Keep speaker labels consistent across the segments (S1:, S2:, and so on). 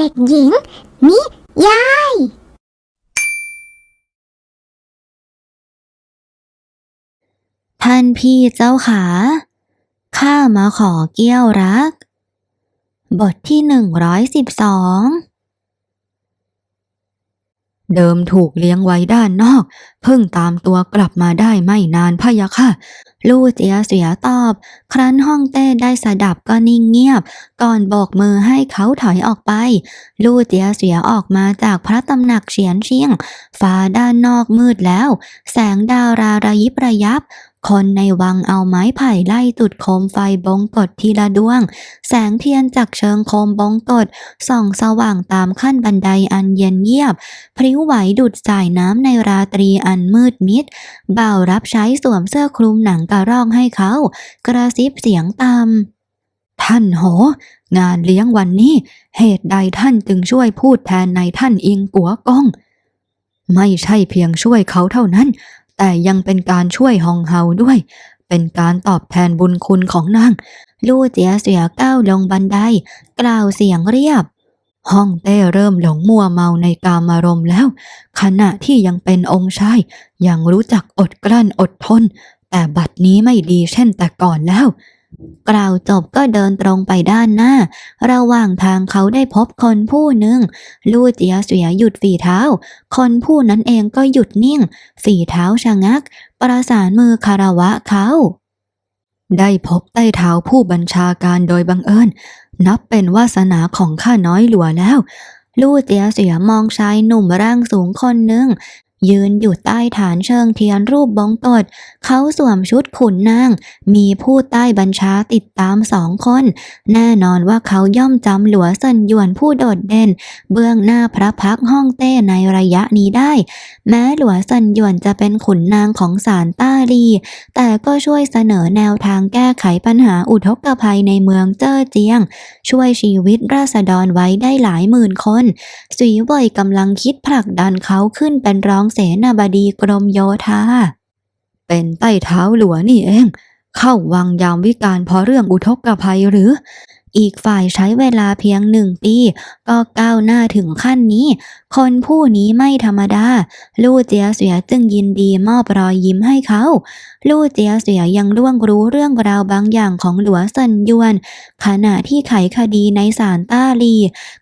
S1: เด็กหญิง นิยาย
S2: ท่านพี่เจ้าขา ข้ามาขอเกี้ยวรัก บทที่หนึ่งร้อยสิบสองเดิมถูกเลี้ยงไว้ด้านนอก เพิ่งตามตัวกลับมาได้ไม่นานพะยะค่ะลู่เจียเสียตอบ ครั้นห้องเต้ได้สดับก็นิ่งเงียบ ก่อนโบกมือให้เขาถอยออกไป ลู่เจียเสียออกมาจากพระตำหนักเฉียนเชียง ฟ้าด้านนอกมืดแล้ว แสงดาวราระยิบระยับคนในวังเอาไม้ไผ่ไล่จุดโคมไฟบงกฎทีละดวง แสงเทียนจากเชิงโคมบงกฎส่องสว่างตามขั้นบันไดอันเย็นเยียบ พริ้วไหวดุดสายน้ำในราตรีอันมืดมิด บ่าวรับใช้สวมเสื้อคลุมหนังกระรอกให้เขา กระซิบเสียงตามท่านโห งานเลี้ยงวันนี้ เหตุใดท่านจึงช่วยพูดแทนในท่านอิงกัวกอง ไม่ใช่เพียงช่วยเขาเท่านั้น แต่ยังเป็นการช่วยฮองเฮาด้วย เป็นการตอบแทนบุญคุณของนาง ลู่เจียเสียก้าวลงบันได กล่าวเสียงเรียบห้องเต้เริ่มหลงมัวเมาในกามารมณ์แล้ว ขณะที่ยังเป็นองค์ชายยังรู้จักอดกลั้นอดทน แต่บัดนี้ไม่ดีเช่นแต่ก่อนแล้ว กล่าวจบก็เดินตรงไปด้านหน้า ระหว่างทางเขาได้พบคนผู้หนึ่ง ลู่เจียเสียหยุดฝีเท้า คนผู้นั้นเองก็หยุดนิ่ง ฝีเท้าชะงัก ประสานมือคารวะเขา ได้พบใต้เท้าผู้บัญชาการโดยบังเอิญ นับเป็นวาสนาของข้าน้อยหลัวแล้วลู่เจียเสียมองชายหนุ่มร่างสูงคนหนึ่ง ยืนอยู่ใต้ฐานเชิงเทียนรูปบงกฎเขาสวมชุดขุนนาง มีผู้ใต้บัญชาติดตามสองคน แน่นอนว่าเขาย่อมจำหลัวเซินหยวนผู้โดดเด่น เบื้องหน้าพระพักห้องเต้ในระยะนี้ได้ แม้หลัวเซินหยวนจะเป็นขุนนางของศาลต้าลี แต่ก็ช่วยเสนอแนวทางแก้ไขปัญหาอุทกภัยในเมืองเจ้อเจียง ช่วยชีวิตราษฎรไว้ได้หลายหมื่นคนสุยเว่ยกำลังคิดผลักดันเขาขึ้นเป็นรองเสนาบดีกรมโยธา เป็นใต้เท้าหลวนี่เอง เข้าวังยามวิการเพราะเรื่องอุทกภัยหรือ อีกฝ่ายใช้เวลาเพียงหนึ่งปี ก็ก้าวหน้าถึงขั้นนี้ คนผู้นี้ไม่ธรรมดา ลู่เจียเสียจึงยินดีมอบรอยยิ้มให้เขา ลู่เจียเสียยังล่วงรู้เรื่องราวบางอย่างของหลัวเซินยวน ขณะที่ไขคดีในศาลต้าลี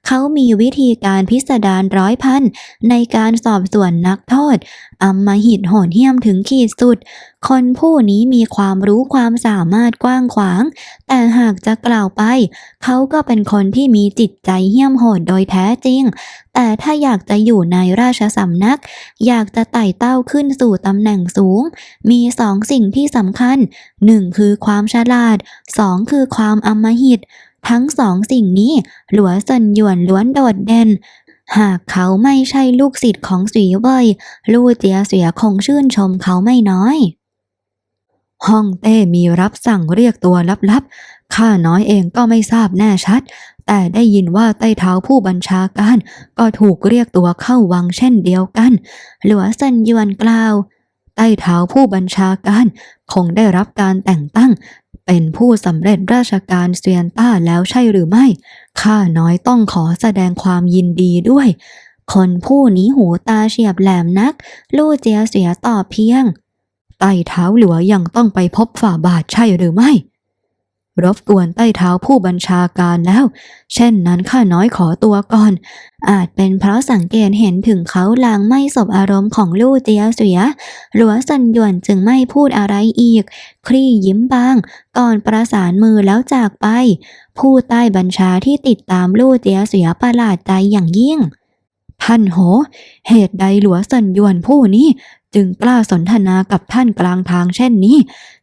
S2: เขามีวิธีการพิสดารร้อยพัน ในการสอบสวนนักโทษอำมหิตโหดเหี้ยมถึงขีดสุด คนผู้นี้มีความรู้ความสามารถกว้างขวาง แต่หากจะกล่าวไปเขาก็เป็นคนที่มีจิตใจเหี้ยมโหดโดยแท้จริง แต่ถ้าอยากจะอยู่ในราชสำนัก อยากจะไต่เต้าขึ้นสู่ตำแหน่งสูง มีสองสิ่งที่สำคัญหนึ่งคือความฉลาดสองคือความอมหิต ทั้งสองสิ่งนี้หลัวเซินหยวนล้วนโดดเด่นหากเขาไม่ใช่ลูกศิษย์ของสีเว่ยลู่เจียเสียคงชื่นชมเขาไม่น้อยห้องเต้มีรับสั่งเรียกตัวลับๆ ข้าน้อยเองก็ไม่ทราบแน่ชัด แต่ได้ยินว่าใต้เท้าผู้บัญชาการ ก็ถูกเรียกตัวเข้าวังเช่นเดียวกัน หลัวเซินยวนกล่าว ใต้เท้าผู้บัญชาการ คงได้รับการแต่งตั้ง เป็นผู้สำเร็จราชการเซียนต้าแล้วใช่หรือไม่ ข้าน้อยต้องขอแสดงความยินดีด้วย คนผู้นี้หูตาเฉียบแหลมนัก ลู่เจียเสียต่อเพียง ใต้เท้าหลัวยังต้องไปพบฝ่าบาทใช่หรือไม่ รบกวนใต้เท้าผู้บัญชาการแล้ว เช่นนั้นข้าน้อยขอตัวก่อน อาจเป็นเพราะสังเกตเห็นถึงเขาลางไม่สบอารมณ์ของลู่เจียเสีย หลัวสันหยวนจึงไม่พูดอะไรอีก คลี่ยิ้มบาง ก่อนประสานมือแล้วจากไป ผู้ใต้บัญชาที่ติดตามลู่เจียเสียประหลาดใจอย่างยิ่ง ท่านโห เหตุใดหลัวสันหยวนผู้นี้จึงกล้าสนทนากับท่านกลางทางเช่นนี้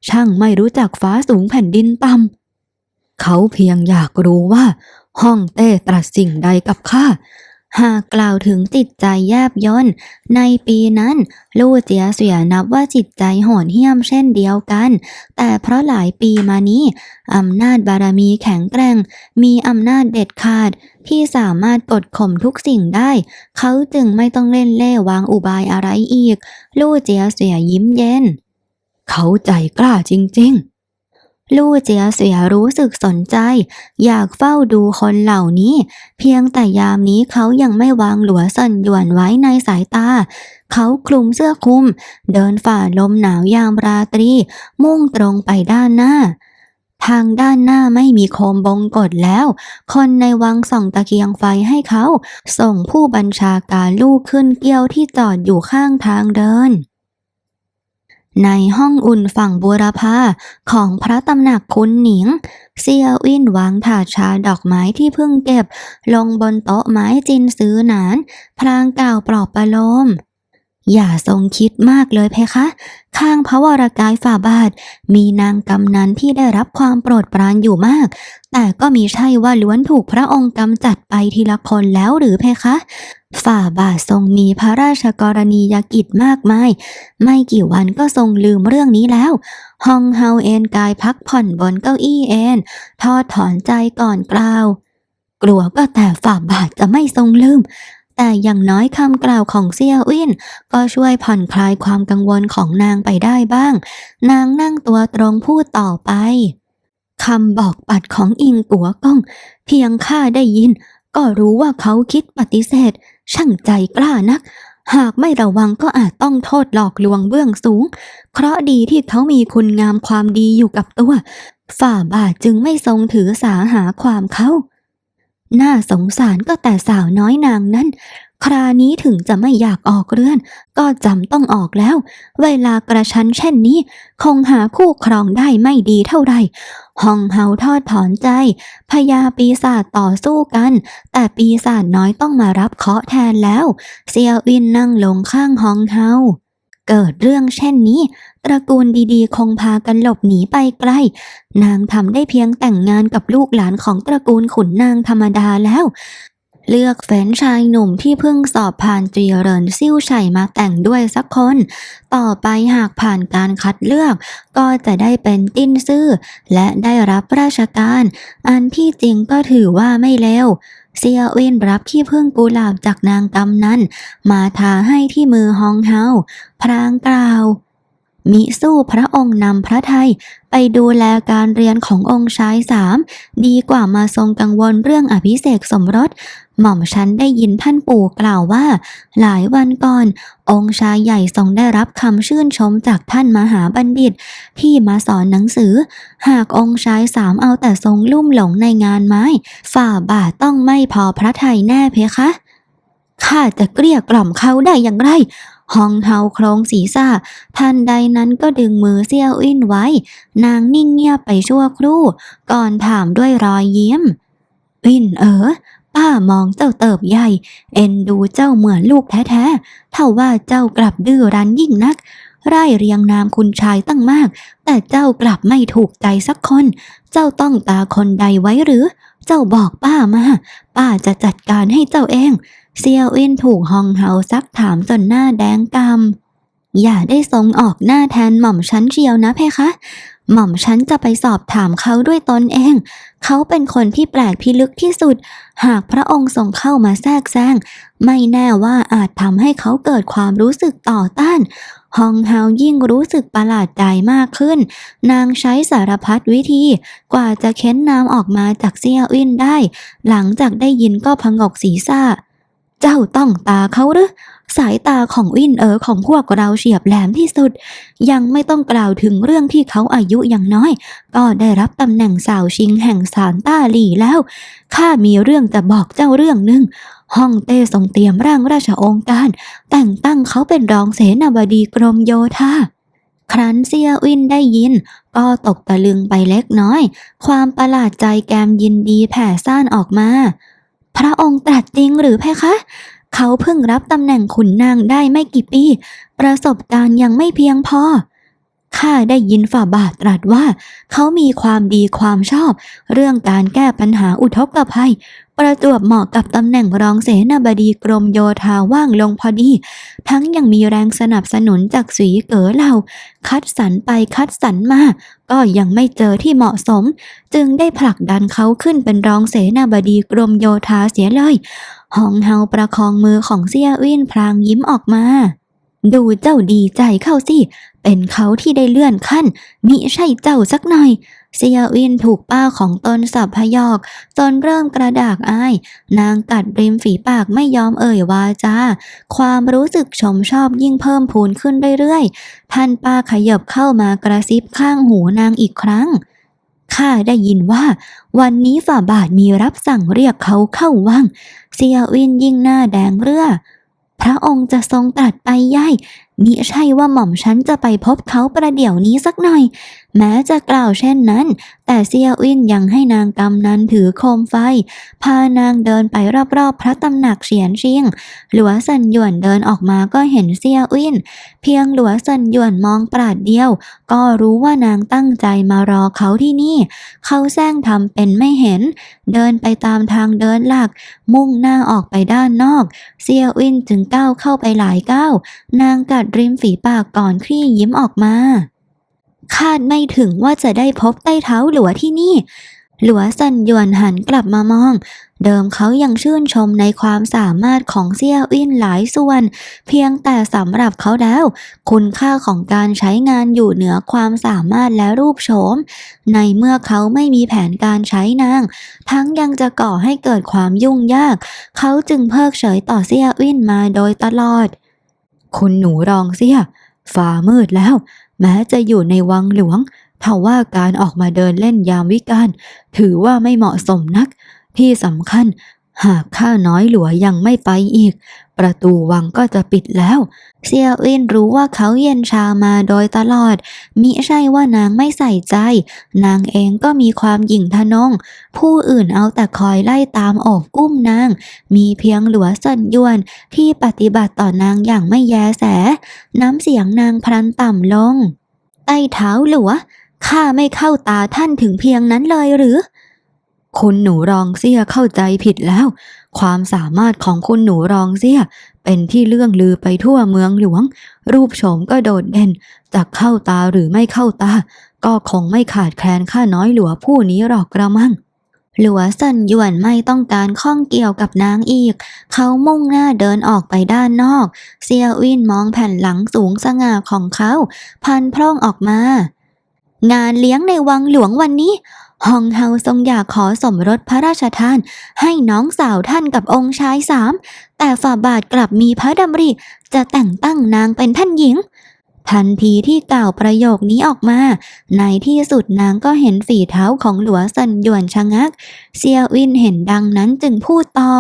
S2: ช่างไม่รู้จักฟ้าสูงแผ่นดินต่ำ เขาเพียงอยากรู้ว่าห้องเต้ตรัสสิ่งใดกับข้า หากกล่าวถึงจิตใจแยบยนในปีนั้น ลู่เจียเสียนับว่าจิตใจโหดเหี้ยมเช่นเดียวกัน แต่เพราะหลายปีมานี้อำนาจบารมีแข็งแกร่ง มีอำนาจเด็ดขาดที่สามารถกดข่มทุกสิ่งได้ เขาจึงไม่ต้องเล่นเล่วางอุบายอะไรอีก ลู่เจียเสียยิ้มเย็น เขาใจกล้าจริง ลู่เจียเสียรู้สึกสนใจ อยากเฝ้าดูคนเหล่านี้ เพียงแต่ยามนี้เขายังไม่วางหลัวเซินหยวนไว้ในสายตา เขาคลุมเสื้อคลุม เดินฝ่าลมหนาวยามราตรี มุ่งตรงไปด้านหน้า ทางด้านหน้าไม่มีโคมบงกฎแล้ว คนในวังส่องตะเกียงไฟให้เขา ส่งผู้บัญชาการลูกขึ้นเกี้ยวที่จอดอยู่ข้างทางเดิน ในห้องอุ่นฝั่งบัวรพาของพระตำหนักคุณหนิง เซียวอินวางถาดชาดอกไม้ที่เพิ่งเก็บ ลงบนโต๊ะไม้จินซื้อหนาน พลางกล่าวปลอบประโลม อย่าทรงคิดมากเลยเพคะ ข้างพระวรากายฝ่าบาท มีนางกำนันที่ได้รับความโปรดปรานอยู่มาก แต่ก็มีใช่ว่าล้วนถูกพระองค์กำจัดไปทีละคนแล้วหรือเพคะ ฝ่าบาททรงมีพระราชกรณียกิจมากมาย ไม่กี่วันก็ทรงลืมเรื่องนี้แล้ว ฮองเฮาเอนกายพักผ่อนบนเก้าอี้เอนทอดถอนใจก่อนกล่าว กลัวก็แต่ฝ่าบาทจะไม่ทรงลืม แต่อย่างน้อยคำกล่าวของเซียวินก็ช่วยผ่อนคลายความกังวลของนางไปได้บ้าง นางนั่งตัวตรงพูดต่อไปคำบอกปัดของอิงกัวก้อง เพียงข้าได้ยิน ก็รู้ว่าเขาคิดปฏิเสธ ช่างใจกล้านัก หากไม่ระวังก็อาจต้องโทษหลอกลวงเบื้องสูงเคราะดีที่เขามีคุณงามความดีอยู่กับตัว ฝ่าบาทจึงไม่ทรงถือสาหาความเขา น่าสงสารก็แต่สาวน้อยนางนั้น ครานี้ถึงจะไม่อยากออกเรือน ก็จำต้องออกแล้ว เวลากระชั้นเช่นนี้ คงหาคู่ครองได้ไม่ดีเท่าไหร่ฮองเฮาทอดถอนใจ พญาปีศาจต่อสู้กัน แต่ปีศาจน้อยต้องมารับเคาะแทนแล้ว เซียวอินนั่งลงข้างฮองเฮา เกิดเรื่องเช่นนี้ ตระกูลดีๆ คงพากันหลบหนีไปไกล นางทำได้เพียงแต่งงานกับลูกหลานของตระกูลขุนนางธรรมดาแล้ว เลือกแฟนชายหนุ่มที่เพิ่งสอบผ่านจีเรินซิ่วไฉมาแต่งด้วยสักคน ต่อไปหากผ่านการคัดเลือก ก็จะได้เป็นติ้นซื่อ และได้รับราชการ อันที่จริงก็ถือว่าไม่เลวเซียเวินรับขี้พึ่งกุหลาบจากนางกำนั้นมาทาให้ที่มือฮองเฮาพรางกล่าว มิสู้พระองค์นำพระไทยไปดูแลการเรียนขององค์ชายสามดีกว่ามาทรงกังวลเรื่องอภิเษกสมรส หม่อมฉันได้ยินท่านปู่กล่าวว่า หลายวันก่อน องค์ชายใหญ่ทรงได้รับคำชื่นชมจากท่านมหาบัณฑิต ที่มาสอนหนังสือ หากองค์ชายสามเอาแต่ทรงลุ่มหลงในงานไม้ ฝ่าบาทต้องไม่พอพระไทยแน่เพคะข้าจะเกลี้ยกล่อมเขาได้อย่างไร ฮองเฮาโครงศีรษะทันใดนั้นก็ดึงมือเซี่ยวอิ้นไว้ นางนิ่งเงียบไปชั่วครู่ ก่อนถามด้วยรอยยิ้มอิ้นเอ๋อป้ามองเจ้าเติบใหญ่ เอ็นดูเจ้าเหมือนลูกแท้ๆเท่าว่าเจ้ากลับดื้อรั้นยิ่งนัก ไร่เรียงนามคุณชายตั้งมาก แต่เจ้ากลับไม่ถูกใจสักคน เจ้าต้องตาคนใดไว้หรือ เจ้าบอกป้ามา ป้าจะจัดการให้เจ้าเอง เซียวอินถูกฮองเฮาซักถามจนหน้าแดงกำอย่าได้ทรงออกหน้าแทนหม่อมฉันเชียวนะเพคะ หม่อมฉันจะไปสอบถามเขาด้วยตนเอง เขาเป็นคนที่แปลกพิลึกที่สุด หากพระองค์ทรงเข้ามาแทรกแซงไม่แน่ว่าอาจทำให้เขาเกิดความรู้สึกต่อต้านฮองเฮายิ่งรู้สึกประหลาดใจมากขึ้น นางใช้สารพัดวิธี กว่าจะเค้นน้ำออกมาจากเซียวอินได้ หลังจากได้ยินก็พงกศีรษะ เจ้าต้องตาเขาหรือสายตาของวินเอ๋อของพวกเราเฉียบแหลมที่สุด ยังไม่ต้องกล่าวถึงเรื่องที่เขาอายุยังน้อย ก็ได้รับตำแหน่งสาวชิงแห่งสารต้าหลี่แล้วข้ามีเรื่องจะบอกเจ้าเรื่องหนึ่งฮ่องเต้ทรงเตรียมร่างราชโองการ แต่งตั้งเขาเป็นรองเสนาบดีกรมโยธาครั้นเซียวินได้ยิน ก็ตกตะลึงไปเล็กน้อย ความประหลาดใจแกมยินดีแผ่ซ่านออกมา พระองค์ตรัสจริงหรือเพคะ เขาเพิ่งรับตำแหน่งขุนนางได้ไม่กี่ปี ประสบการณ์ยังไม่เพียงพอ ข้าได้ยินฝ่าบาทตรัสว่า เขามีความดีความชอบ เรื่องการแก้ปัญหาอุทกภัย ประจวบเหมาะกับตำแหน่งรองเสนาบดีกรมโยธาว่างลงพอดี ทั้งยังมีแรงสนับสนุนจากสีเก๋อเหล่า คัดสรรไปคัดสรรมา ก็ยังไม่เจอที่เหมาะสม จึงได้ผลักดันเขาขึ้นเป็นรองเสนาบดีกรมโยธาเสียเลยฮองเฮาประคองมือของเซียวินพลางยิ้มออกมา ดูเจ้าดีใจเข้าสิ เป็นเขาที่ได้เลื่อนขั้น มิใช่เจ้าสักหน่อย เซียวินถูกป้าของตนสับพยอกจนเริ่มกระดากอาย นางกัดริมฝีปากไม่ยอมเอ่ยวาจา ความรู้สึกชมชอบยิ่งเพิ่มพูนขึ้นเรื่อยๆ ท่านป้าขยับเข้ามากระซิบข้างหูนางอีกครั้งข้าได้ยินว่า วันนี้ฝ่าบาทมีรับสั่งเรียกเขาเข้าวัง เซียวินยิ่งหน้าแดงเรื่อ พระองค์จะทรงตรัสไปย่ายมิใช่ว่าหม่อมฉันจะไปพบเขาประเดี๋ยวนี้สักหน่อย แม้จะกล่าวเช่นนั้น แต่เซียวินยังให้นางกำนันถือโคมไฟ พานางเดินไปรอบๆ พระตำหนักเฉียนชิง หลัวสันหยวนเดินออกมาก็เห็นเซียวิน เพียงหลัวสันหยวนมองปราดเดียว ก็รู้ว่านางตั้งใจมารอเขาที่นี่ เขาแซงทำเป็นไม่เห็น เดินไปตามทางเดินหลัก มุ่งหน้าออกไปด้านนอก เซียวินจึงก้าวเข้าไปหลายก้าว นางกัดริมฝีปากก่อนคลี่ยิ้มออกมา คาดไม่ถึงว่าจะได้พบใต้เท้าหลัวที่นี่ หลัวสันยวนหันกลับมามอง เดิมเขายังชื่นชมในความสามารถของเซียวินหลายส่วน เพียงแต่สำหรับเขาแล้ว คุณค่าของการใช้งานอยู่เหนือความสามารถและรูปโฉม ในเมื่อเขาไม่มีแผนการใช้นาง ทั้งยังจะก่อให้เกิดความยุ่งยาก เขาจึงเพิกเฉยต่อเซียวินมาโดยตลอด คุณหนูรองเสียฟ้ามืดแล้ว แม้จะอยู่ในวังหลวงทว่าการออกมาเดินเล่นยามวิกาลถือว่าไม่เหมาะสมนัก ที่สำคัญ หากข้าน้อยหลัวยังไม่ไปอีก ประตูวังก็จะปิดแล้ว เซียวินรู้ว่าเขาเย็นชามาโดยตลอด มิใช่ว่านางไม่ใส่ใจ นางเองก็มีความหยิ่งทะนง ผู้อื่นเอาแต่คอยไล่ตามโอบอุ้มนาง มีเพียงหลัวสันยวนที่ปฏิบัติต่อนางอย่างไม่แยแส น้ำเสียงนางพลันต่ำลง ใต้เท้าหลัวข้าไม่เข้าตาท่านถึงเพียงนั้นเลยหรือ คุณหนูรองเสียเข้าใจผิดแล้ว ความสามารถของคุณหนูรองเสียเป็นที่เลื่องลือไปทั่วเมืองหลวง รูปโฉมก็โดดเด่นจะเข้าตาหรือไม่เข้าตา ก็คงไม่ขาดแคลนข้าน้อยหลัวผู้นี้หรอกกระมังหลัวสันหยวนไม่ต้องการข้องเกี่ยวกับนางอีก เขามุ่งหน้าเดินออกไปด้านนอก เซียวินมองแผ่นหลังสูงสง่าของเขา พันพร่องออกมา งานเลี้ยงในวังหลวงวันนี้ ฮองเฮาทรงอยากขอสมรสพระราชทาน ให้น้องสาวท่านกับองค์ชายสาม แต่ฝ่าบาทกลับมีพระดำริ จะแต่งตั้งนางเป็นท่านหญิง ทันทีที่กล่าวประโยคนี้ออกมา ในที่สุดนางก็เห็นฝีเท้าของหลัวสันหยวนชะงัก เซียวินเห็นดังนั้นจึงพูดต่อ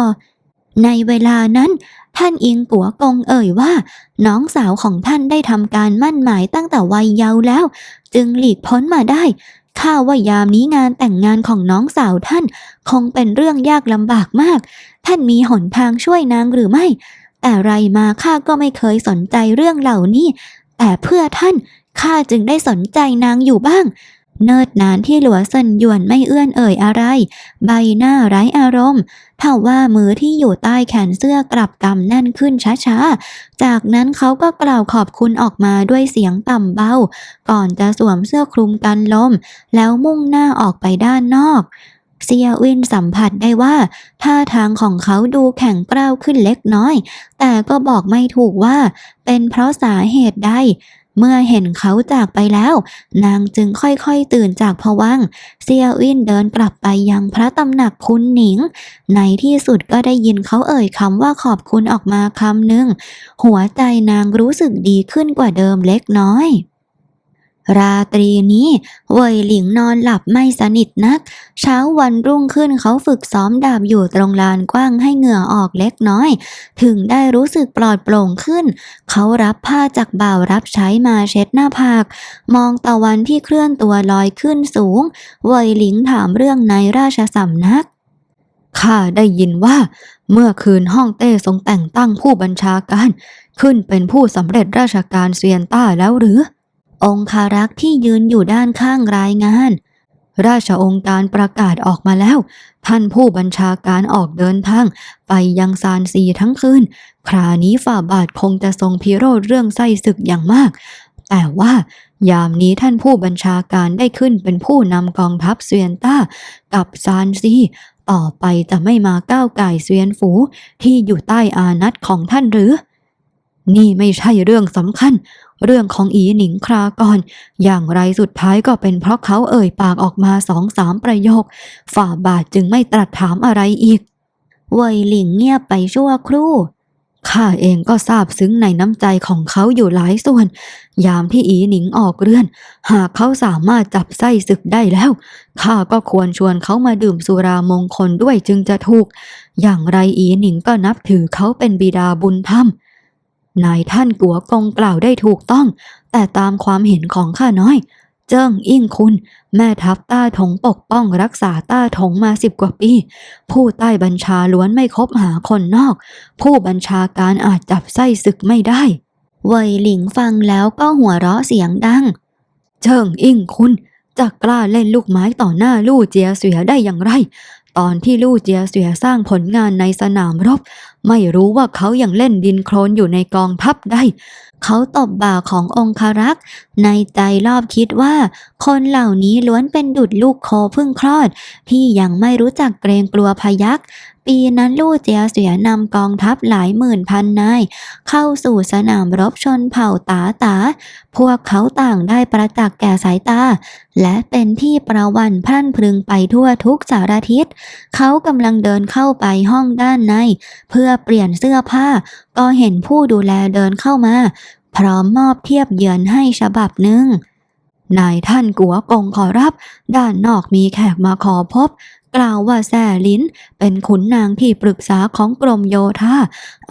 S2: ในเวลานั้นท่านอิงกัวกงเอ่ยว่า น้องสาวของท่านได้ทำการมั่นหมายตั้งแต่วัยเยาว์แล้ว จึงหลีกพ้นมาได้ ข้าว่ายามนี้งานแต่งงานของน้องสาวท่าน คงเป็นเรื่องยากลำบากมาก ท่านมีหนทางช่วยนางหรือไม่ แต่ไรมาข้าก็ไม่เคยสนใจเรื่องเหล่านี้ แต่เพื่อท่านข้าจึงได้สนใจนางอยู่บ้าง เนิดนานที่หลัวสันหยวนไม่เอื้อนเอ่ยอะไร ใบหน้าไร้อารมณ์ถ้าว่ามือที่อยู่ใต้แขนเสื้อกลับกำแน่นขึ้นช้าๆ จากนั้นเขาก็กล่าวขอบคุณออกมาด้วยเสียงต่ำเบา ก่อนจะสวมเสื้อคลุมกันลม แล้วมุ่งหน้าออกไปด้านนอก เซียวินสัมผัสได้ว่าท่าทางของเขาดูแข็งกร้าวขึ้นเล็กน้อย แต่ก็บอกไม่ถูกว่าเป็นเพราะสาเหตุใด เมื่อเห็นเขาจากไปแล้ว นางจึงค่อยๆตื่นจากผวังเซียวินเดินกลับไปยังพระตำหนักคุณหนิง ในที่สุดก็ได้ยินเขาเอ่ยคำว่าขอบคุณออกมาคำหนึ่ง หัวใจนางรู้สึกดีขึ้นกว่าเดิมเล็กน้อย ราตรีนี้เว่ยหลิงนอนหลับไม่สนิทนัก เช้าวันรุ่งขึ้นเขาฝึกซ้อมดาบอยู่ตรงลานกว้างให้เหงื่อออกเล็กน้อย ถึงได้รู้สึกปลอดโปร่งขึ้น เขารับผ้าจากบ่าวรับใช้มาเช็ดหน้าผาก มองตะวันที่เคลื่อนตัวลอยขึ้นสูง เว่ยหลิงถามเรื่องในราชสำนักข้าได้ยินว่า เมื่อคืนห้องเต้ทรงแต่งตั้งผู้บัญชาการ ขึ้นเป็นผู้สำเร็จราชการเซียนต้าแล้วหรือ องคารักษ์ที่ยืนอยู่ด้านข้างรายงาน ราชองค์การประกาศออกมาแล้ว ท่านผู้บัญชาการออกเดินทาง ไปยังซานซีทั้งคืน คราวนี้ฝ่าบาทคงจะทรงพิโรธเรื่องไส้ศึกอย่างมาก แต่ว่ายามนี้ท่านผู้บัญชาการได้ขึ้นเป็นผู้นำกองทัพเซียนต้า กับซานซีต่อไปจะไม่มาก้าวไก่เซียนฝูที่อยู่ใต้อานัตของท่านหรือ นี่ไม่ใช่เรื่องสำคัญ เรื่องของอีหนิงคราก่อน อย่างไรสุดท้ายก็เป็นเพราะเขาเอ่ยปากออกมาสองสามประโยค ฝ่าบาทจึงไม่ตรัสถามอะไรอีก
S1: เวยหลิงเงียบไปชั่วครู่
S2: ข้าเองก็ซาบซึ้งในน้ำใจของเขาอยู่หลายส่วน ยามที่อีหนิงออกเรือน หากเขาสามารถจับไส้ศึกได้แล้ว ข้าก็ควรชวนเขามาดื่มสุรามงคลด้วยจึงจะถูก อย่างไรอีหนิงก็นับถือเขาเป็นบิดาบุญธรรม นายท่านกัวกงกล่าวได้ถูกต้อง แต่ตามความเห็นของข้าน้อย เจิ้งอิ่งคุณ แม่ทัพต้าถงปกป้องรักษาต้าถงมาสิบกว่าปี ผู้ใต้บัญชาล้วนไม่คบหาคนนอก ผู้บัญชาการอาจจับไส้ศึกไม่ได้
S1: เวยหลิงฟังแล้วก็หัวเราะเสียงดัง
S2: เจิ้งอิ่งคุณจะกล้าเล่นลูกไม้ต่อหน้าลู่เจียเสือได้อย่างไร ตอนที่ลู่เจียเสือสร้างผลงานในสนามรบ ไม่รู้ว่าเขายังเล่นดินโคลนอยู่ในกองทัพได้
S1: เขาตบบ่าขององคารักษ์ ในใจรอบคิดว่า คนเหล่านี้ล้วนเป็นดุดลูกโคเพิ่งคลอด ที่ยังไม่รู้จักเกรงกลัวพยักปีนั้นลู่เจียเสียนำกองทัพหลายหมื่นพันนาย เข้าสู่สนามรบชนเผ่าตาตา พวกเขาต่างได้ประจักษ์แก่สายตา และเป็นที่ประวันพรั่นพรึงไปทั่วทุกสารทิศ เขากำลังเดินเข้าไปห้องด้านใน เพื่อเปลี่ยนเสื้อผ้า ก็เห็นผู้ดูแลเดินเข้ามา พร้อมมอบเทียบเยือนให้ฉบับหนึ่ง
S2: นายท่านกัวกงขอรับ ด้านนอกมีแขกมาขอพบ กล่าวว่าแซ่ลิ้น เป็นขุนนางที่ปรึกษาของกรมโยธา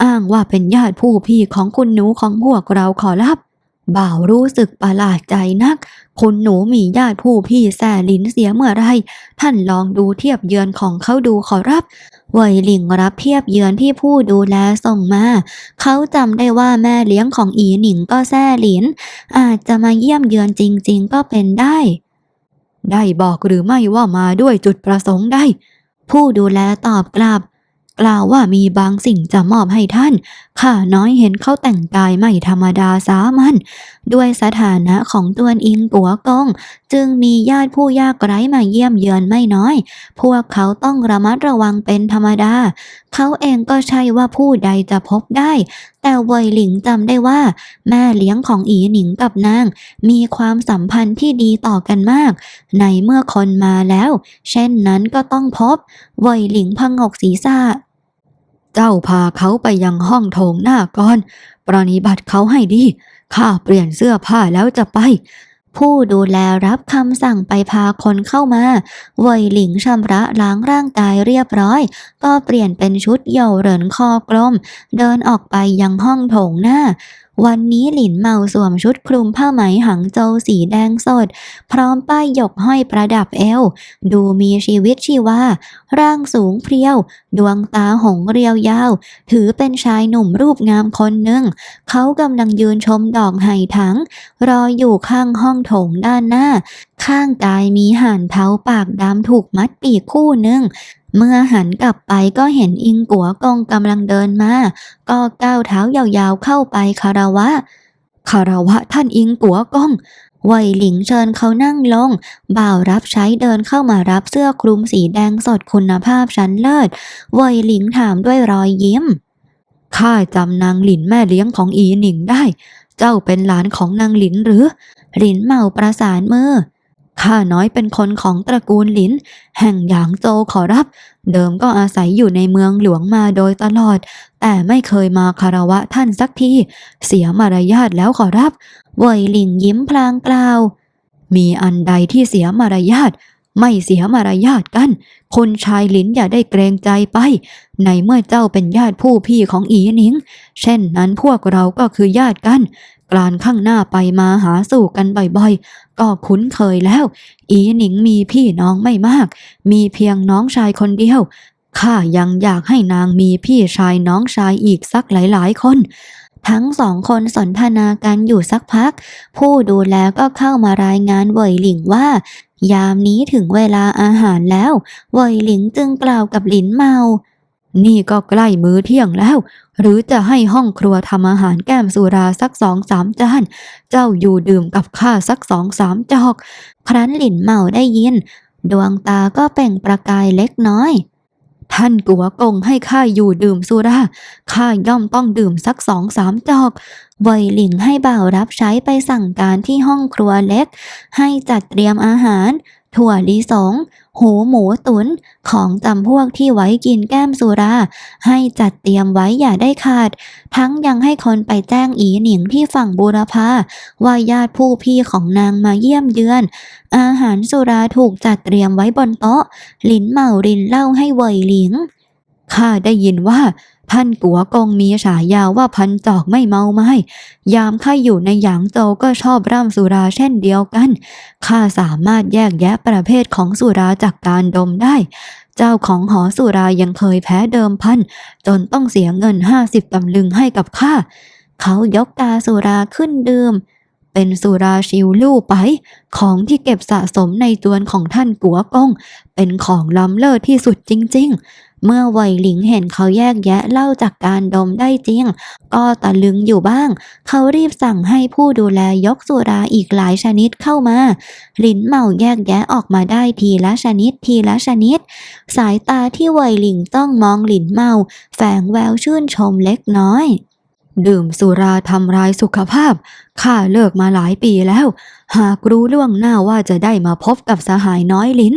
S2: อ้างว่าเป็นญาติผู้พี่ของคุณหนูของพวกเราขอรับ บ่าวรู้สึกประหลาดใจนัก คุณหนูมีญาติผู้พี่แซ่ลินเสียเมื่อไร ท่านลองดูเทียบเยือนของเขาดูขอรับ
S1: เวยหลิงรับเทียบเยือนที่ผู้ดูแลส่งมา เขาจำได้ว่าแม่เลี้ยงของอีหนิงก็แซ่หลิน อาจจะมาเยี่ยมเยือนจริง ๆ ก็เป็นได้
S2: ได้บอกหรือไม่ว่ามาด้วยจุดประสงค์ได้
S1: ผู้ดูแลตอบกลับ
S2: กล่าวว่ามีบางสิ่งจะมอบให้ท่าน ข้าน้อยเห็นเขาแต่งกายไม่ธรรมดาสามัญ
S1: ด้วยสถานะของตัวอิงกัวกง จึงมีญาติผู้ยากไร้มาเยี่ยมเยือนไม่น้อย พวกเขาต้องระมัดระวังเป็นธรรมดา เขาเองก็ใช่ว่าผู้ใดจะพบได้ แต่เวยหลิงจำได้ว่า แม่เลี้ยงของอีหนิงกับนาง มีความสัมพันธ์ที่ดีต่อกันมาก ในเมื่อคนมาแล้ว เช่นนั้นก็ต้องพบ เวยหลิงพงกศีรษะ
S2: เจ้าพาเขาไปยังห้องโถงหน้าก่อนปรนิบัติเขาให้ดี ข้าเปลี่ยนเสื้อผ้าแล้วจะไป
S1: ผู้ดูแลรับคำสั่งไปพาคนเข้ามาเวยหลิงชำระล้างร่างกายเรียบร้อย ก็เปลี่ยนเป็นชุดเย่าเหรินคอกลม เดินออกไปยังห้องโถงหน้า วันนี้หลินเมาสวมชุดคลุมผ้าไหมหังโจวสีแดงสด พร้อมป้ายหยกห้อยประดับเอว ดูมีชีวิตชีวา ร่างสูงเพรียว ดวงตาหงเรียวยาว ถือเป็นชายหนุ่มรูปงามคนหนึ่ง เขากำลังยืนชมดอกไห่ถัง รออยู่ข้างห้องโถงด้านหน้า ข้างกายมีห่านเท้าปากดำถูกมัดปีกคู่หนึ่ง เมื่อหันกลับไปก็เห็นอิงกัวกงกำลังเดินมา ก็ก้าวเท้ายาวๆเข้าไปคารวะ
S2: คารวะท่านอิงกัวกง
S1: เวยหลิงเชิญเขานั่งลง บ่าวรับใช้เดินเข้ามารับเสื้อคลุมสีแดงสดคุณภาพชั้นเลิศเวยหลิงถามด้วยรอยยิ้ม
S2: ข้าจำนางหลินแม่เลี้ยงของอีหนิงได้ เจ้าเป็นหลานของนางหลินหรือ
S1: หลินเมาประสานมือ
S2: ข้าน้อยเป็นคนของตระกูลหลิน แห่งหยางโจขอรับ เดิมก็อาศัยอยู่ในเมืองหลวงมาโดยตลอด แต่ไม่เคยมาคารวะท่านสักที เสียมารยาทแล้วขอรับ
S1: เวยหลิงยิ้มพลางกล่าว
S2: มีอันใดที่เสียมารยาทไม่เสียมารยาทกัน คนชายหลินอย่าได้เกรงใจไป ในเมื่อเจ้าเป็นญาติผู้พี่ของอีนิง เช่นนั้นพวกเราก็คือญาติกัน กลานข้างหน้าไปมาหาสู่กันบ่อย ก็คุ้นเคยแล้ว อีหนิงมีพี่น้องไม่มาก มีเพียงน้องชายคนเดียวข้ายังอยากให้นางมีพี่ชายน้องชายอีกสักหลาย ๆ คน
S1: ทั้งสองคนสนทนากันอยู่สักพัก ผู้ดูแลก็เข้ามารายงานเวยหลิงว่า ยามนี้ถึงเวลาอาหารแล้ว เวยหลิงจึงกล่าวกับหลินเมา
S2: นี่ก็ใกล้มื้อเที่ยงแล้ว หรือจะให้ห้องครัวทำอาหารแก้มสุราสักสองสามจาน เจ้าอยู่ดื่มกับข้าสักสองสามจอก
S1: ครั้นหลินเมาได้ยิน ดวงตาก็เปล่งประกายเล็กน้อย
S3: ท่านกัวกงให้ข้าอยู่ดื่มสุรา ข้าย่อมต้องดื่มสักสองสามจอก
S2: เวยหลิงให้บ่าวรับใช้ไปสั่งการที่ห้องครัวเล็ก ให้จัดเตรียมอาหาร ถั่วลิสง หูหมูตุนของจำพวกที่ไว้กินแก้มสุรา ให้จัดเตรียมไว้อย่าได้ขาด ทั้งยังให้คนไปแจ้งอีหนิงที่ฝั่งบูรพาว่าญาติผู้พี่ของนางมาเยี่ยมเยือน อาหารสุราถูกจัดเตรียมไว้บนโต๊ะ ลินเหมารินเล่าให้เวยหลิง
S3: ข้าได้ยินว่า ท่านกัวกงมีฉายาว่าพันจอกไม่เมาไม้ยามข้าอยู่ในหยางโจวก็ชอบร่ำสุราเช่นเดียวกัน ข้าสามารถแยกแยะประเภทของสุราจากการดมได้ เจ้าของหอสุรายังเคยแพ้เดิมพัน จนต้องเสียเงินห้าสิบตำลึงให้กับข้า
S2: เขายกกาสุราขึ้นดื่ม
S3: เป็นสุราชิวลู่ไป ของที่เก็บสะสมในจวนของท่านกัวกง เป็นของล้ำเลิศที่สุดจริง ๆ
S2: เมื่อไวหลิงเห็นเขาแยกแยะเล่าจากการดมได้จริง ก็ตะลึงอยู่บ้าง เขารีบสั่งให้ผู้ดูแลยกสุราอีกหลายชนิดเข้ามาหลินเมาแยกแยะออกมาได้ทีละชนิดทีละชนิด สายตาที่ไวหลิงต้องมองหลินเมา แฝงแววชื่นชมเล็กน้อย
S3: ดื่มสุราทำร้ายสุขภาพ ข้าเลิกมาหลายปีแล้ว หากรู้ล่วงหน้าว่าจะได้มาพบกับสหายน้อยลิ้น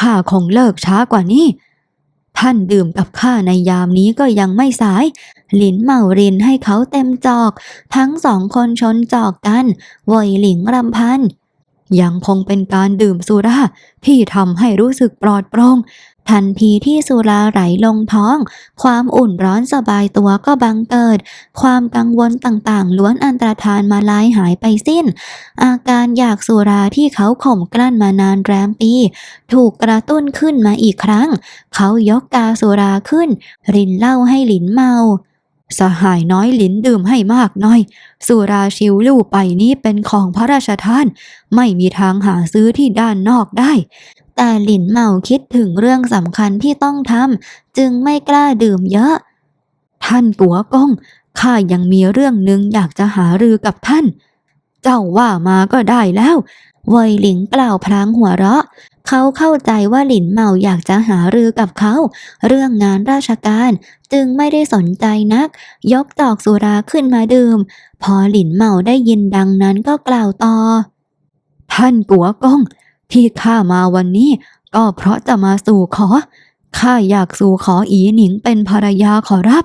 S3: ข้าคงเลิกช้ากว่านี้ ท่านดื่มกับข้าในยามนี้ก็ยังไม่สาย
S2: หลินเมารินให้เขาเต็มจอก ทั้งสองคนชนจอกกันเวยหลิงรำพัน
S3: ยังคงเป็นการดื่มสุราที่ทำให้รู้สึกปลอดโปร่ง
S2: ทันทีที่สุราไหลลงท้อง ความอุ่นร้อนสบายตัวก็บังเกิด ความกังวลต่างๆ ล้วนอันตรธานมาลายหายไปสิ้น อาการอยากสุราที่เขาข่มกลั้นมานานแรมปี ถูกกระตุ้นขึ้นมาอีกครั้ง เขายกกาสุราขึ้น รินเหล้าให้หลินเมา
S3: สหายน้อยลิ้นดื่มให้มากน่อย สุราชิวลู่ไปนี้เป็นของพระราชทาน ไม่มีทางหาซื้อที่ด้านนอกได้
S2: แต่หลินเมาคิดถึงเรื่องสำคัญที่ต้องทำจึงไม่กล้าดื่มเยอะ
S3: ท่านกัวกงข้ายังมีเรื่องหนึ่งอยากจะหารือกับท่าน เจ้าว่ามาก็ได้แล้ว
S2: เวยหลิงกล่าวพลางหัวเราะ เขาเข้าใจว่าหลินเหมาอยากจะหารือกับเขา เรื่องงานราชการจึงไม่ได้สนใจนัก ยกจอกสุราขึ้นมาดื่ม พอหลินเหมาได้ยินดังนั้นก็กล่าวต่อ
S3: ท่านกัวกงที่ข้ามาวันนี้ ก็เพราะจะมาสู่ขอข้าอยากสู่ขออีหนิงเป็นภรรยาขอรับ